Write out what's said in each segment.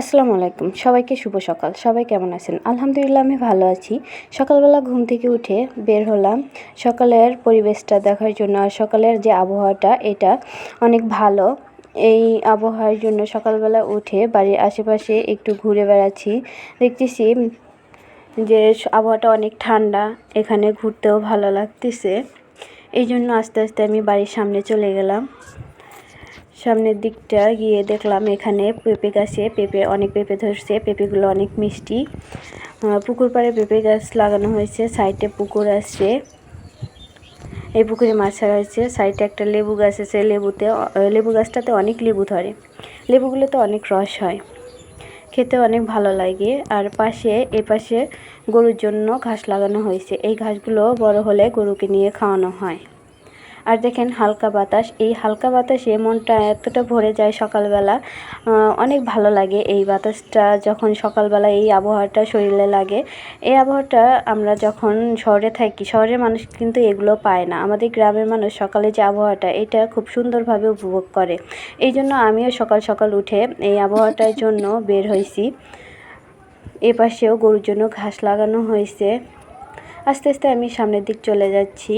আসসালামু আলাইকুম। সবাইকে শুভ সকাল। সবাই কেমন আছেন? আলহামদুলিল্লাহ, আমি ভালো আছি। সকালবেলা ঘুম থেকে উঠে বের হলাম। সকালের পরিবেশটা দেখার জন্য আর সকালের যে আবহাওয়াটা, এটা অনেক ভালো। এই আবহাওয়ার জন্য সকালবেলা উঠে বাড়ির আশেপাশে একটু ঘুরে বেড়াচ্ছি। দেখতেছি যে আবহাওয়াটা অনেক ঠান্ডা। এখানে ঘুরতেও ভালো লাগতেছে। এই জন্য আস্তে আস্তে আমি বাড়ির সামনে চলে গেলাম। সামনের দিকটা গিয়ে দেখলাম এখানে পেঁপে গাছে পেঁপে অনেক পেঁপে ধরছে, পেঁপেগুলো অনেক মিষ্টি। পুকুর পাড়ে পেঁপে গাছ লাগানো হয়েছে, সাইডে পুকুর আছে। এই পুকুরে মাছ ছাড়া হয়েছে, সাইডে একটা লেবু গাছ আছে, লেবুতে লেবু গাছটাতে অনেক লেবু ধরে। লেবুগুলোতে অনেক রস হয়, খেতে অনেক ভালো লাগে। আর পাশে, এ পাশে গরুর জন্য ঘাস লাগানো হয়েছে। এই ঘাসগুলো বড় হলে গরুকে নিয়ে খাওয়ানো হয়। আর দেখেন হালকা বাতাস। এই হালকা বাতাসে মনটা এতটা ভরে যায় সকালবেলা অনেক ভালো লাগে এই বাতাসটা যখন সকালবেলা এই আবহাওয়াটা শরীরে লাগে। এই আবহাওয়াটা আমরা যখন শহরে থাকি, শহরের মানুষ কিন্তু এগুলো পায় না। আমাদের গ্রামের মানুষ সকালে যে আবহাওয়াটা, এটা খুব সুন্দরভাবে উপভোগ করে। এই জন্য আমিও সকাল সকাল উঠে এই আবহাওয়াটার জন্য বের হয়েছি। এ পাশেও গরুর জন্য ঘাস লাগানো হয়েছে। আস্তে আস্তে আমি সামনের দিক চলে যাচ্ছি।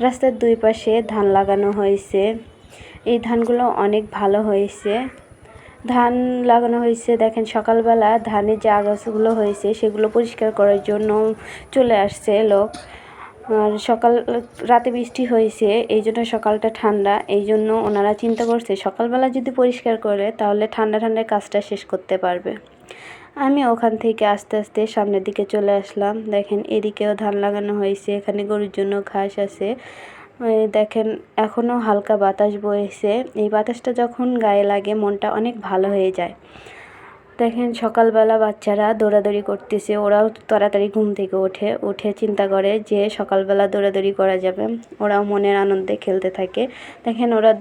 রাস্তার দুই পাশে ধান লাগানো হয়েছে। এই ধানগুলো অনেক ভালো হয়েছে। ধান লাগানো হয়েছে, দেখেন সকালবেলা ধানের যে আগাছাগুলো হয়েছে, সেগুলো পরিষ্কার করার জন্য চলে আসছে লোক। আর সকাল, রাতে বৃষ্টি হয়েছে এই জন্য সকালটা ঠান্ডা এই জন্য ওনারা চিন্তা করছে সকালবেলা যদি পরিষ্কার করে তাহলে ঠান্ডা ঠান্ডায় কাজটা শেষ করতে পারবে। আমি ওখান থেকে আস্তে আস্তে সামনের দিকে চলে আসলাম, দেখেন এদিকেও ধান লাগানো হয়েছে, এখানে গরুর জন্য ঘাস আছে। দেখেন এখনও হালকা বাতাস বইছে, এই বাতাসটা যখন গায়ে লাগে মনটা অনেক ভালো হয়ে যায়। দেখেন সকালবেলা বাচ্চারা দৌড়াদৌড়ি করতেছে, ওরাও তাড়াতাড়ি ঘুম থেকে ওঠে, উঠে চিন্তা করে যে সকালবেলা দৌড়াদৌড়ি করা যাবে। ওরাও মনের আনন্দে খেলতে থাকে। দেখেন ওরা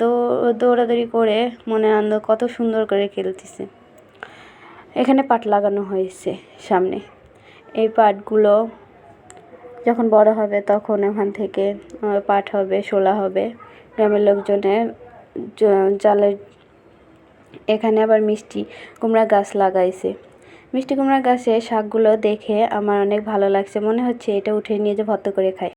দৌড়াদৌড়ি করে মনের আনন্দ কত সুন্দর করে খেলতেছে। এখানে পাট লাগানো হয়েছে সামনে। এই পাটগুলো যখন বড় হবে তখন ওখান থেকে পাট হবে, শোলা হবে। গ্রামের লোকজনের জালের এখানে আবার মিষ্টি কুমড়া গাছ লাগাইছে। মিষ্টি কুমড়া গাছে শাকগুলো দেখে আমার অনেক ভালো লাগছে। মনে হচ্ছে এটা উঠে নিয়ে যে ভর্ত করে খায়